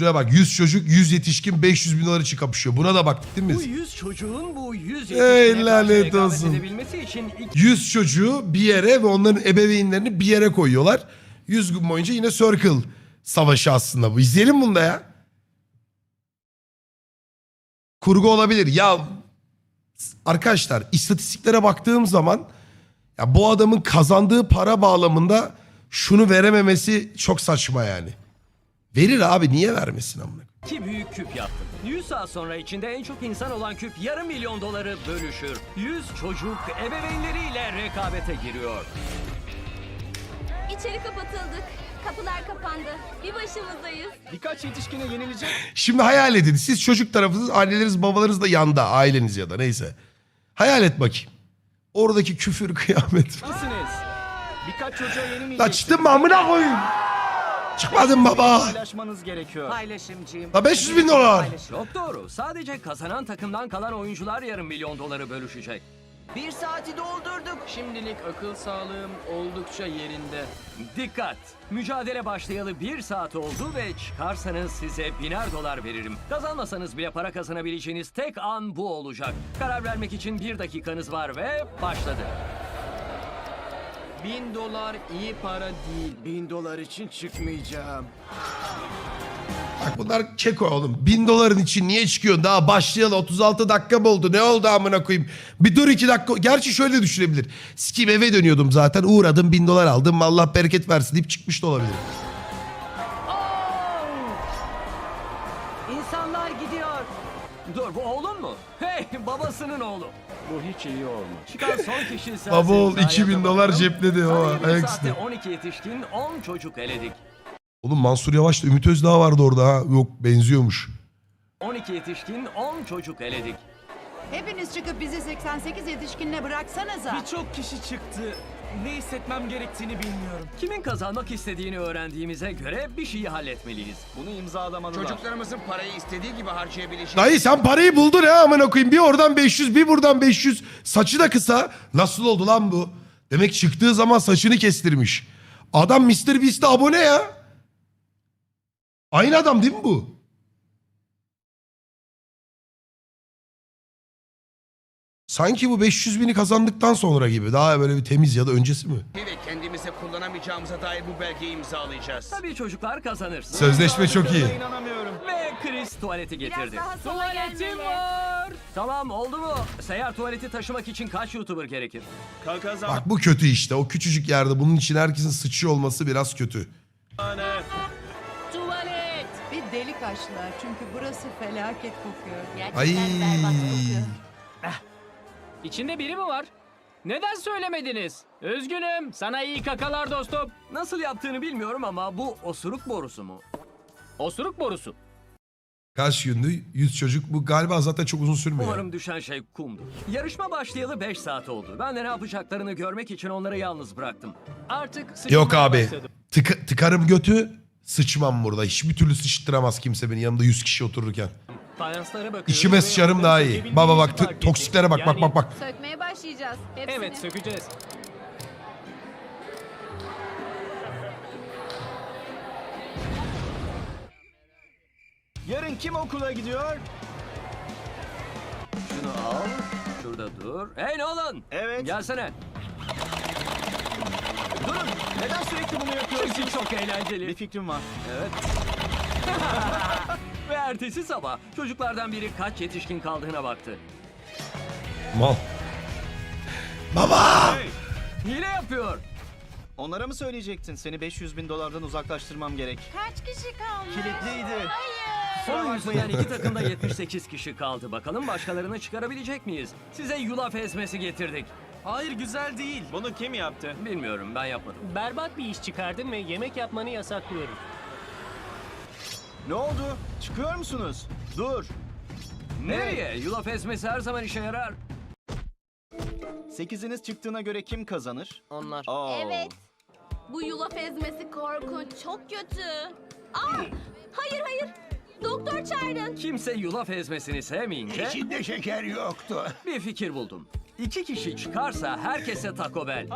Şuraya bak 100 çocuk 100 yetişkin 500 bin dolar için kapışıyor. Buna da baktık değil mi Bu biz? 100 çocuğun bu 100 Ey yetişkine lanet rekabet olsun. edebilmesi için ilk 100 çocuğu bir yere ve onların ebeveynlerini bir yere koyuyorlar. 100 gün boyunca yine Circle savaşı aslında bu. İzleyelim bunu da ya. Kurgu olabilir. Ya arkadaşlar istatistiklere baktığım zaman ya bu adamın kazandığı para bağlamında şunu verememesi çok saçma yani. Verir abi niye vermesin amına? iki büyük küp yaptım. 100 saat sonra içinde en çok insan olan küp yarım milyon doları bölüşür. 100 çocuk ebeveynleriyle rekabete giriyor. İçeri kapatıldık. Kapılar kapandı. Bir başımızdayız. Birkaç yetişkine yenilecek Şimdi hayal edin. Siz çocuk tarafınız, anneleriniz, babalarınız da yanda, aileniz ya da neyse. Hayal et bakayım. Oradaki küfür, kıyamet. Birkaç çocuğa yenilecek. La çıktın mı amına koyayım? Çıkmadın baba. Paylaşmanız gerekiyor. Paylaşımcıyım. La 500 bin dolar. Çok doğru. Sadece kazanan takımdan kalan oyuncular yarım milyon doları bölüşecek. Bir saati doldurduk. Şimdilik akıl sağlığım oldukça yerinde. Dikkat! Mücadele başlayalı bir saat oldu ve çıkarsanız size biner dolar veririm. Kazanmasanız bile para kazanabileceğiniz tek an bu olacak. Karar vermek için bir dakikanız var ve başladı. Bin dolar iyi para değil. Bin dolar için çıkmayacağım. Bak bunlar keko oğlum. Bin doların için niye çıkıyorsun? Daha başlayalı 36 dakika mı oldu? Ne oldu amına koyayım? Bir dur iki dakika. Gerçi şöyle düşünebilir. Sikim eve dönüyordum zaten. Uğradım bin dolar aldım. Allah bereket versin deyip çıkmış da olabilir. İnsanlar gidiyor. Dur bu oğlun mu? Hey babasının oğlu. Bu hiç iyi olmadı. Çıkan son kişi sensin. Baba oğul Sahaya 2000 dolar cepledi. O ayak saatte üstü. 12 yetişkin 10 çocuk eledik. Oğlum Mansur Yavaş'la Ümit Özdağ vardı orada ha. Yok benziyormuş. 12 yetişkin 10 çocuk eledik. Hepiniz çıkıp bizi 88 yetişkinle bıraksanıza. Birçok kişi çıktı. Ne hissetmem gerektiğini bilmiyorum. Kimin kazanmak istediğini öğrendiğimize göre bir şeyi halletmeliyiz. Bunu imzalamalılar. Çocuklarımızın parayı istediği gibi harcayabileceği Dayı sen parayı buldun ha amına koyayım. Bir oradan 500 bir buradan 500. Saçı da kısa. Nasıl oldu lan bu? Demek çıktığı zaman saçını kestirmiş. Adam Mr. Beast'e abone ya. Aynı adam değil mi bu? Sanki bu 500 bini kazandıktan sonra gibi. Daha böyle bir temiz ya da öncesi mi? ve kendimize kullanamayacağımıza dair bu belgeyi imzalayacağız. Tabii çocuklar kazanır. Sözleşme çok iyi. İnanamıyorum. Ve Chris tuvaleti getirdi. daha sola gelmeli. Tamam oldu mu? Seyyar tuvaleti taşımak için kaç YouTuber gerekir? Bak bu kötü işte. O küçücük yerde bunun için herkesin sıçıyor olması biraz kötü. Tuvalet. Bir delik açtılar çünkü burası felaket kokuyor. Ay. Kokuyor. İçinde biri mi var? Neden söylemediniz? Üzgünüm. Sana iyi kakalar dostum. Nasıl yaptığını bilmiyorum ama bu osuruk borusu mu? Osuruk borusu. Kaç gündü? 100 çocuk. Bu galiba zaten çok uzun sürmüyor. Umarım düşen şey kumdur. Yarışma başlayalı 5 saat oldu. Ben de ne yapacaklarını görmek için onları yalnız bıraktım. Artık Yok abi. başladım. Tık- tıkarım götü sıçmam burada. Hiçbir türlü sıçtıramaz kimse beni yanımda 100 kişi otururken. Fayanslara bakıyorum. İşime ve sıçarım daha iyi. Baba bak t- fark toksiklere bak bak Yani- bak bak. Sökmeye başlayacağız. Hepsini. Evet sökeceğiz. Yarın kim okula gidiyor? Şunu al. Şurada dur. Hey Nolan! Evet. Gelsene. Durun. Neden sürekli bunu yapıyorsunuz? Çünkü çok Bir eğlenceli. fikrim var. Evet. Ve ertesi sabah çocuklardan biri kaç yetişkin kaldığına baktı. Mal. Baba! Hile yapıyor. Onlara mı söyleyecektin? Seni 500 bin dolardan uzaklaştırmam gerek. Kaç kişi kalmış? Kilitliydi. Son yüzünden iki takımda 78 kişi kaldı. Bakalım başkalarını çıkarabilecek miyiz? Size yulaf ezmesi getirdik. Hayır güzel değil. Bunu kim yaptı? Bilmiyorum ben yapmadım. Berbat bir iş çıkardım ve yemek yapmanı yasaklıyorum. Ne oldu? Çıkıyor musunuz? Dur. Nereye? Yulaf ezmesi her zaman işe yarar. Sekiziniz çıktığına göre kim kazanır? Onlar. Oo. Evet. Bu yulaf ezmesi korkunç. Çok kötü. Aa, hayır hayır. Doktor çağırın. Kimse yulaf ezmesini sevmeyince İçinde şeker yoktu. bir fikir buldum. İki kişi çıkarsa herkese Taco Bell.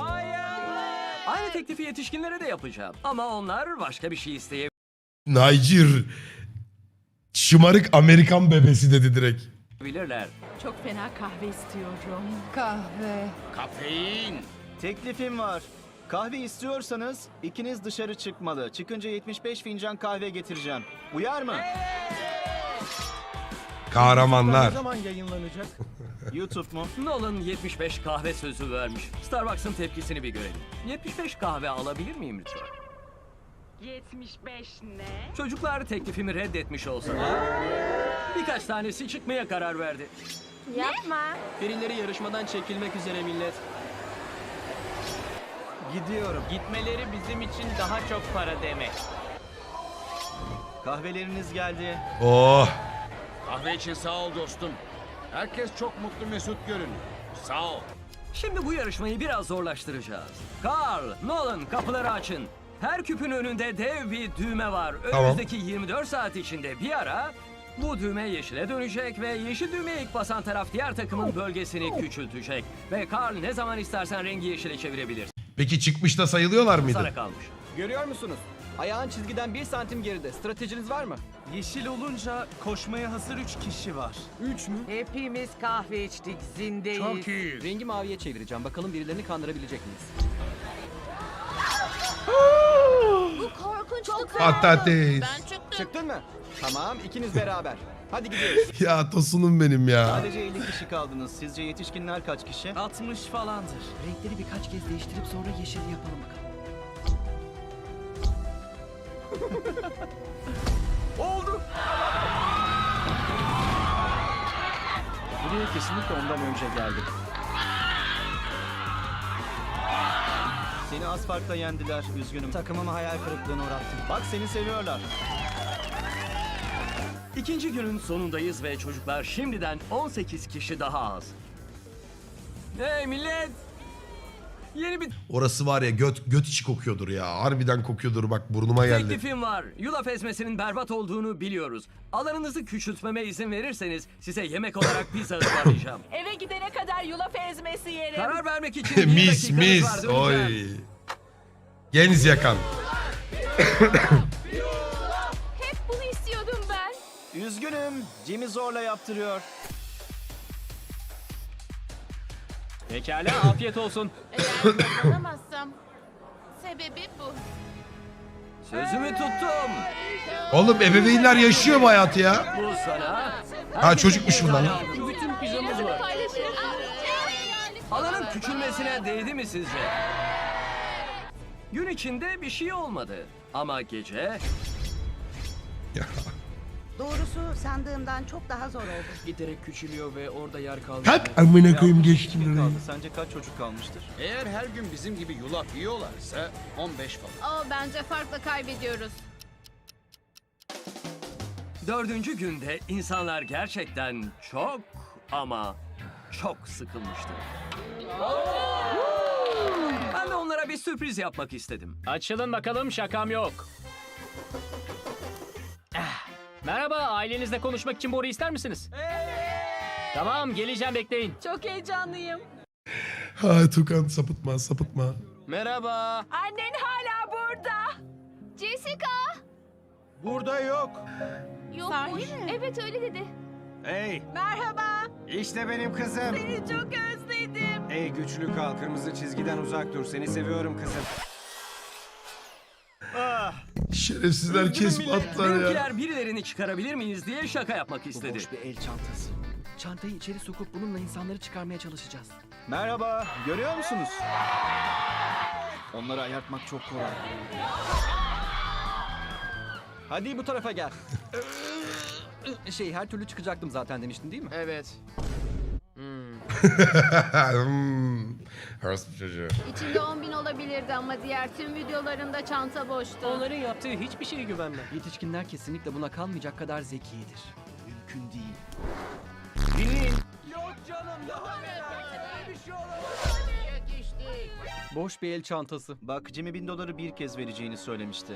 Aynı teklifi yetişkinlere de yapacağım. Ama onlar başka bir şey isteyebilir. Niger. Şımarık Amerikan bebesi dedi direkt. bilirler. Çok fena kahve istiyorum. Kahve. Kafein. Teklifim var. Kahve istiyorsanız ikiniz dışarı çıkmalı. Çıkınca 75 fincan kahve getireceğim. Uyar mı? Kahramanlar. YouTube mu? Nolan 75 kahve sözü vermiş. Starbucks'ın tepkisini bir görelim. 75 kahve alabilir miyim lütfen? 75 ne? Çocuklar teklifimi reddetmiş olsa da birkaç tanesi çıkmaya karar verdi. Yapma. Birileri yarışmadan çekilmek üzere millet. Gidiyorum. Gitmeleri bizim için daha çok para demek. Kahveleriniz geldi. Oh. Kahve için sağ ol dostum. Herkes çok mutlu mesut görünüyor. Sağ ol. Şimdi bu yarışmayı biraz zorlaştıracağız. Carl, Nolan kapıları açın. Her küpün önünde dev bir düğme var. Tamam. Önümüzdeki 24 saat içinde bir ara bu düğme yeşile dönecek ve yeşil düğmeye ilk basan taraf diğer takımın bölgesini küçültecek. Ve Carl ne zaman istersen rengi yeşile çevirebilir. Peki çıkmışta sayılıyorlar mıydı? Sana kalmış. Görüyor musunuz? Ayağın çizgiden bir santim geride. Stratejiniz var mı? Yeşil olunca koşmaya hazır 3 kişi var. Üç mü? Hepimiz kahve içtik. Zindeyiz. Çok iyi. Rengi maviye çevireceğim. Bakalım birilerini kandırabilecek miyiz? Bu korkunçtu Patates. Ben çıktım. Çıktın mı? Tamam, ikiniz beraber. Hadi gidiyoruz. Ya tosunum benim ya. Sadece 50 kişi kaldınız. Sizce yetişkinler kaç kişi? 60 falandır. Renkleri birkaç kez değiştirip sonra yeşil yapalım bakalım. Oldu. Buraya kesinlikle ondan önce geldim. Seni az farkla yendiler. Üzgünüm. Takımımı hayal kırıklığına uğrattım. Bak seni seviyorlar. İkinci günün sonundayız ve çocuklar şimdiden 18 kişi daha az. Hey millet! Yeni bir Orası var ya göt göt içi kokuyordur ya. Harbiden kokuyordur bak burnuma geldi. teklifim var. Yulaf ezmesinin berbat olduğunu biliyoruz. Alanınızı küçültmeme izin verirseniz size yemek olarak pizza ısmarlayacağım. Eve gidene kadar yulaf ezmesi yerim. Karar vermek için bir mis dakikanız mis. döneceğim. Oy. Geniz yakan. Hep bunu istiyordum ben. Üzgünüm. Jimmy zorla yaptırıyor. Pekala, afiyet olsun. Eğer kazanamazsam sebebi bu. Sözümü tuttum. Oğlum ebeveynler yaşıyor bu hayatı ya. Bu sana. Ha çocukmuş bunlar. lan. Bütün pizzamız var. Alanın küçülmesine değdi mi sizce? Gün içinde bir şey olmadı. Ama gece Doğrusu sandığımdan çok daha zor oldu. Giderek küçülüyor ve orada yer kalmıyor. Hep amına koyayım geçtim. kaldı? Sence kaç çocuk kalmıştır? Eğer her gün bizim gibi yulaf yiyorlarsa 15 falan. O bence farkla kaybediyoruz. dördüncü günde insanlar gerçekten çok ama çok sıkılmıştı. Ben de onlara bir sürpriz yapmak istedim. Açılın bakalım, şakam yok. Merhaba, ailenizle konuşmak için Boru ister misiniz? Tamam, geleceğim bekleyin. Çok heyecanlıyım. Ha Tukan sapıtma sapıtma. Merhaba. Annen hala burada. Jessica! Burada yok. Yokmuş. Evet öyle dedi. Hey, Merhaba. işte benim kızım. Seni çok özledim. Ey güçlü kal, kırmızı çizgiden uzak dur. Seni seviyorum kızım. Şerefsizler kesip atlar ya. Benimkiler birilerini çıkarabilir miyiz diye şaka yapmak Bu istedi. boş bir el çantası. Çantayı içeri sokup bununla insanları çıkarmaya çalışacağız. Merhaba. Görüyor musunuz? Onları ayartmak çok kolay. Hadi bu tarafa gel. şey her türlü çıkacaktım zaten demiştin değil mi? Evet. hmm. Hırsız çocuğu. İçinde 10 bin olabilirdi ama diğer tüm videolarında çanta boştu. Onların yaptığı hiçbir şeye güvenme. Yetişkinler kesinlikle buna kalmayacak kadar zekidir. Mümkün değil. Boş bir el çantası. Bak Jimmy bin doları bir kez vereceğini söylemişti.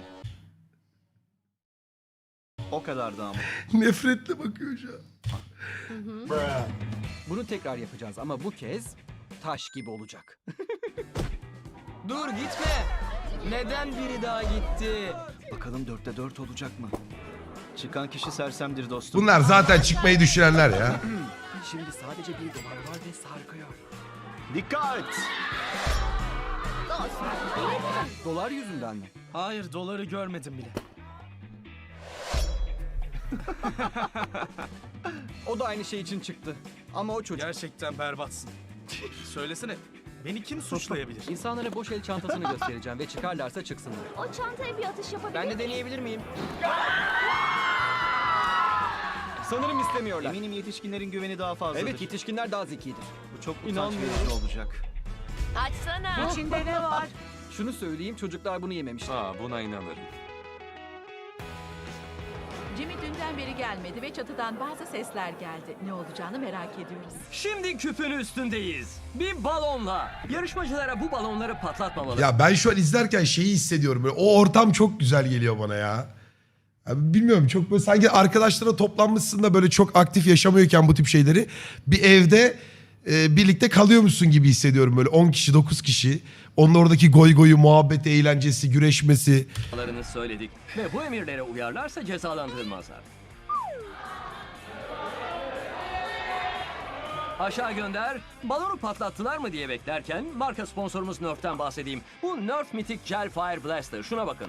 O kadardı ama. Nefretle bakıyor şu an. Bunu tekrar yapacağız ama bu kez taş gibi olacak. Dur gitme. Neden biri daha gitti? Bakalım dörtte dört olacak mı? Çıkan kişi sersemdir dostum. Bunlar zaten çıkmayı düşünenler ya. Şimdi sadece bir dolar var ve sarkıyor. Dikkat! Dolar yüzünden mi? Hayır doları görmedim bile. O da aynı şey için çıktı. Ama o çocuk. Gerçekten berbatsın. Söylesene. Beni kim suçlayabilir? İnsanlara boş el çantasını göstereceğim ve çıkarlarsa çıksınlar. O çantaya bir atış yapabilir Ben de miyim? deneyebilir miyim? Sanırım istemiyorlar. Eminim yetişkinlerin güveni daha fazladır. Evet yetişkinler daha zekidir. Bu çok utanç İnanmıyorum. verici olacak. Açsana. İçinde ne var? Şunu söyleyeyim çocuklar bunu yememişler. Aa buna inanırım. Jimmy dünden beri gelmedi ve çatıdan bazı sesler geldi. Ne olacağını merak ediyoruz. Şimdi küpün üstündeyiz. Bir balonla. Yarışmacılara bu balonları patlatmamalı. Ya ben şu an izlerken şeyi hissediyorum. Böyle, o ortam çok güzel geliyor bana ya. Abi bilmiyorum çok böyle sanki arkadaşlara toplanmışsın da böyle çok aktif yaşamıyorken bu tip şeyleri bir evde e, birlikte kalıyormuşsun gibi hissediyorum böyle 10 kişi 9 kişi. Onun oradaki goy goyu, muhabbeti, eğlencesi, güreşmesi. Larını söyledik ve bu emirlere uyarlarsa cezalandırılmazlar. Aşağı gönder. Balonu patlattılar mı diye beklerken marka sponsorumuz Nerf'ten bahsedeyim. Bu Nerf Mythic Gel Fire Blaster. Şuna bakın.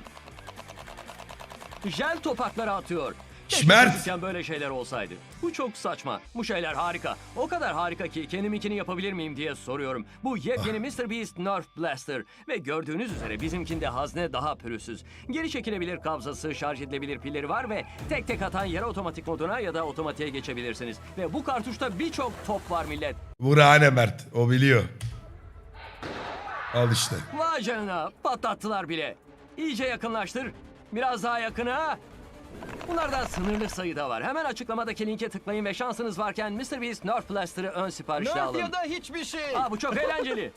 Jel topakları atıyor. Keşke Şmert. çocukken böyle şeyler olsaydı. Bu çok saçma. Bu şeyler harika. O kadar harika ki kendiminkini yapabilir miyim diye soruyorum. Bu yepyeni Mr. Beast Nerf Blaster. Ve gördüğünüz üzere bizimkinde hazne daha pürüzsüz. Geri çekilebilir kabzası, şarj edilebilir pilleri var ve tek tek atan yere otomatik moduna ya da otomatiğe geçebilirsiniz. Ve bu kartuşta birçok top var millet. Burhane Mert o biliyor. Al işte. Vay canına patlattılar bile. İyice yakınlaştır. Biraz daha yakına. Bunlardan sınırlı sayıda var. Hemen açıklamadaki linke tıklayın ve şansınız varken Mr. Beast Nerf Blaster'ı ön siparişle Nerf alın. ya da hiçbir şey. Aa, bu çok eğlenceli.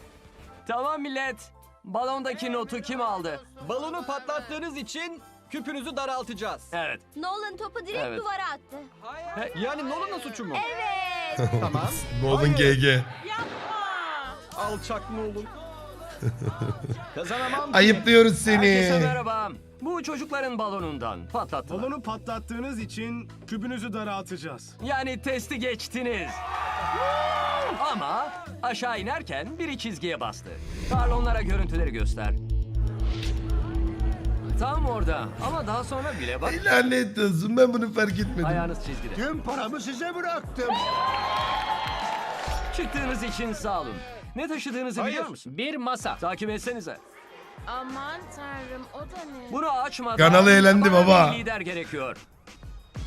tamam millet. Balondaki notu kim aldı? Balonu patlattığınız için küpünüzü daraltacağız. Evet. Nolan topu direkt Evet. duvara attı. He, Yani Nolan'ın suçu mu? Evet. Tamam. Nolan GG. Alçak Nolan. Kazanamam. Ayıplıyoruz Herkese seni. merhaba. Bu çocukların balonundan patlattılar. Balonu patlattığınız için kübünüzü daraltacağız. Yani testi geçtiniz. Ama aşağı inerken biri çizgiye bastı. Karl onlara görüntüleri göster. Tam orada ama daha sonra bile bak Lanet olsun ben bunu fark etmedim. ayağınız çizgide. Tüm paramı size bıraktım. Çıktığınız için sağ olun. Ne taşıdığınızı biliyor musun? Bir masa. Takip etsenize. Aman tanrım o da ne? Bunu açmadan Kanalı elendi bana baba. bir lider gerekiyor.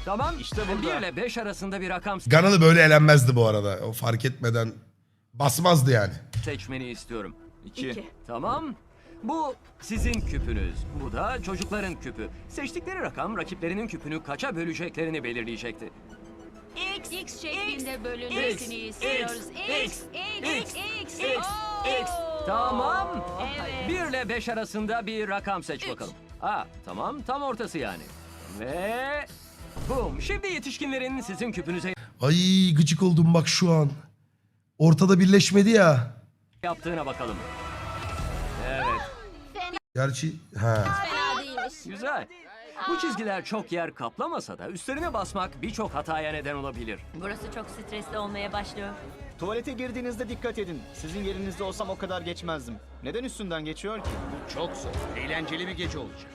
Tamam. İşte burada. 1 ile 5 arasında bir rakam Ganalı böyle elenmezdi bu arada. O fark etmeden basmazdı yani. seçmeni istiyorum. İki. Tamam. Bu sizin küpünüz. Bu da çocukların küpü. Seçtikleri rakam rakiplerinin küpünü kaça böleceklerini belirleyecekti. X, X şeklinde bölünmesini X, istiyoruz. X, X, X, X, X, X, X. Tamam. Evet. 1 ile 5 arasında bir rakam seç bakalım. Aa, tamam. Tam ortası yani. Ve... Boom. Şimdi yetişkinlerin sizin küpünüze Ay gıcık oldum bak şu an. Ortada birleşmedi ya. yaptığına bakalım. Evet. Gerçi ha. Fena değilmiş. Güzel. Bu çizgiler çok yer kaplamasa da üstlerine basmak birçok hataya neden olabilir. Burası çok stresli olmaya başlıyor. Tuvalete girdiğinizde dikkat edin. Sizin yerinizde olsam o kadar geçmezdim. Neden üstünden geçiyor ki? Çok zor. Eğlenceli bir gece olacak.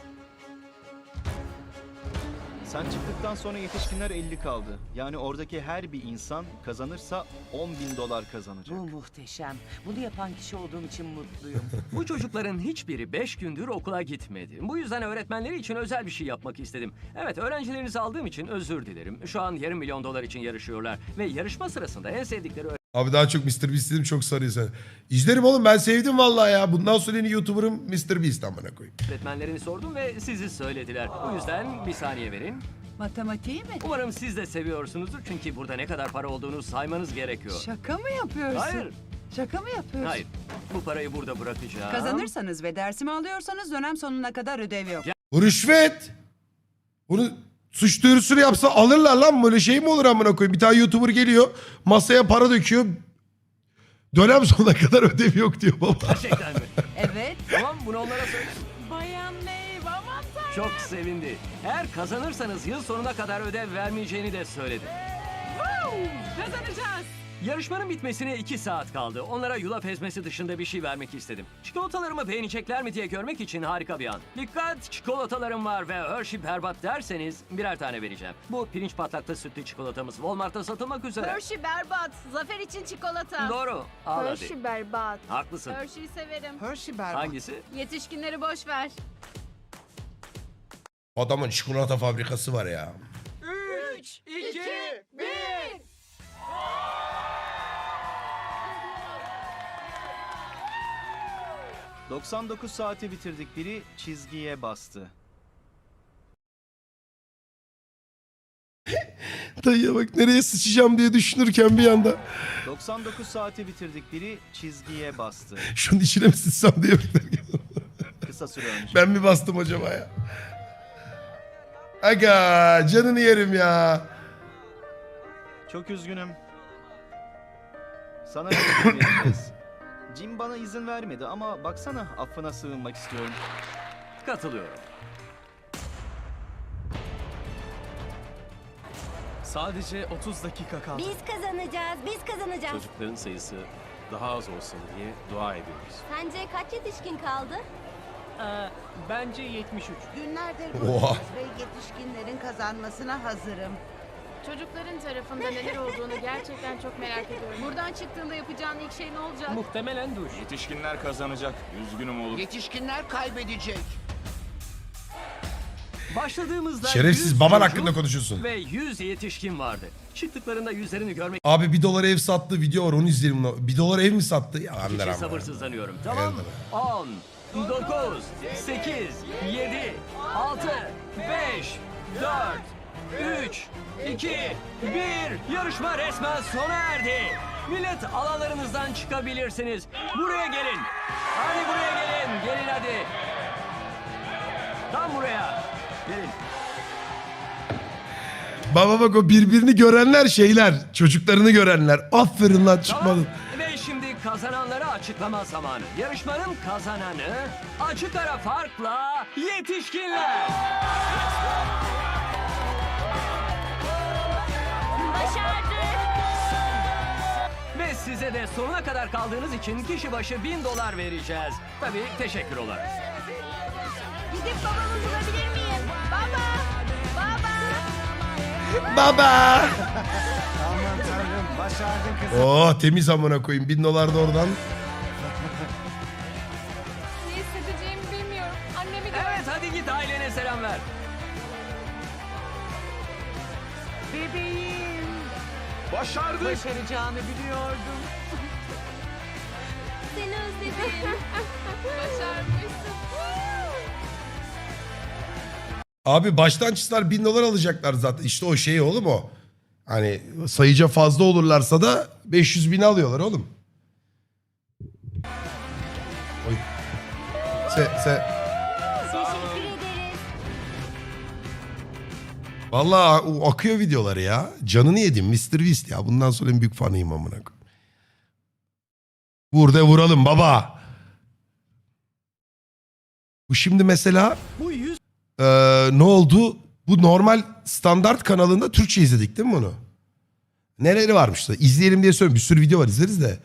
Sen çıktıktan sonra yetişkinler 50 kaldı. Yani oradaki her bir insan kazanırsa 10 bin dolar kazanacak. Bu muhteşem. Bunu yapan kişi olduğum için mutluyum. Bu çocukların hiçbiri 5 gündür okula gitmedi. Bu yüzden öğretmenleri için özel bir şey yapmak istedim. Evet öğrencilerinizi aldığım için özür dilerim. Şu an yarım milyon dolar için yarışıyorlar. Ve yarışma sırasında en sevdikleri Abi daha çok Mr. Beast dedim çok sarıyor sen. İzlerim oğlum ben sevdim vallahi ya. Bundan sonra yeni YouTuber'ım Mr. Beast amına koyayım. öğretmenlerini sordum ve sizi söylediler. O yüzden bir saniye verin. Matematiği mi? Umarım siz de seviyorsunuzdur çünkü burada ne kadar para olduğunu saymanız gerekiyor. Şaka mı yapıyorsun? Hayır, Şaka mı yapıyorsun? hayır. Bu parayı burada bırakacağım. Kazanırsanız ve dersimi alıyorsanız dönem sonuna kadar ödev yok. Bu rüşvet. Bunu suç duyurusunu yapsa alırlar lan böyle şey mi olur amına koyayım. Bir tane YouTuber geliyor masaya para döküyor. Dönem sonuna kadar ödev yok diyor baba. Gerçekten mi? Evet. tamam bunu onlara söyle. Bayan Maeve aman tanrım. çok sevindi. Eğer kazanırsanız yıl sonuna kadar ödev vermeyeceğini de söyledi. Kazanacağız. Yarışmanın bitmesine 2 saat kaldı. Onlara yulaf ezmesi dışında bir şey vermek istedim. Çikolatalarımı beğenecekler mi diye görmek için harika bir an. Dikkat çikolatalarım var ve Hershey berbat derseniz birer tane vereceğim. Bu pirinç patlaklı sütlü çikolatamız Walmart'ta satılmak üzere. Hershey berbat. Zafer için çikolata. Doğru. Al hadi. Hershey berbat. Haklısın. Hershey'i severim. Hershey berbat. Hangisi? Yetişkinleri boş ver. Adamın çikolata fabrikası var ya. 3, 2, 1. — 99 saati bitirdik. Biri çizgiye bastı. Dayıya bak nereye sıçacağım diye düşünürken bir anda 99 saati bitirdik. Biri çizgiye bastı. şunun içine mi sıçsam diye beklerken. Kısa süre önce. Ben mi bastım acaba ya? Aga canını yerim ya. Çok üzgünüm. Sana ödül vereceğiz. Jim bana izin vermedi ama baksana affına sığınmak istiyorum. Katılıyorum. Sadece 30 dakika kaldı. Biz kazanacağız. Biz kazanacağız. Çocukların sayısı daha az olsun diye dua ediyoruz. Sence kaç yetişkin kaldı? bence 73. Günlerdir Oha. buradayız ve yetişkinlerin kazanmasına hazırım. Çocukların tarafında neler olduğunu gerçekten çok merak ediyorum. Buradan çıktığında yapacağın ilk şey ne olacak? Muhtemelen duş. Yetişkinler kazanacak. Üzgünüm oğlum. Yetişkinler kaybedecek. Başladığımızda Şerefsiz 100 baban çocuk hakkında konuşuyorsun. Ve 100 yetişkin vardı. Çıktıklarında yüzlerini görmek Abi bir dolar ev sattı video var onu izleyelim. lan. Bir dolar ev mi sattı? Ya anlar için ama. sabırsızlanıyorum. Tamam mı? 10, 9, 8, 7, 6, 5, 4, 3, 2, 1. Yarışma resmen sona erdi. Millet alanlarınızdan çıkabilirsiniz. Buraya gelin. Hadi buraya gelin. Gelin hadi. Tam buraya. Gelin. Baba bak o birbirini görenler şeyler. Çocuklarını görenler. Aferin lan çıkmadın. Ve şimdi kazananları açıklama zamanı. Yarışmanın kazananı açık ara farkla yetişkinler. Size de sonuna kadar kaldığınız için kişi başı bin dolar vereceğiz. Tabii teşekkür olarak. Gidip babamı bulabilir miyim? Baba! Baba! Baba. Aman tanrım başardın kızım. Oo temiz amına koyayım. Bin dolar da oradan. Başardık. Başaracağını biliyordum. Seni özledim. Başarmışsın. Abi baştan çıktılar bin dolar alacaklar zaten. İşte o şey oğlum o. Hani sayıca fazla olurlarsa da 500 bin alıyorlar oğlum. Oy. Se, se. Vallahi o akıyor videoları ya. Canını yedim Mr. Beast ya. Bundan sonra en büyük fanıyım amına koyayım. Vur de vuralım baba. Bu şimdi mesela Bu 100 Ee, ne oldu? Bu normal standart kanalında Türkçe izledik değil mi bunu? Neleri varmış da? İzleyelim diye söylüyorum. Bir sürü video var izleriz de.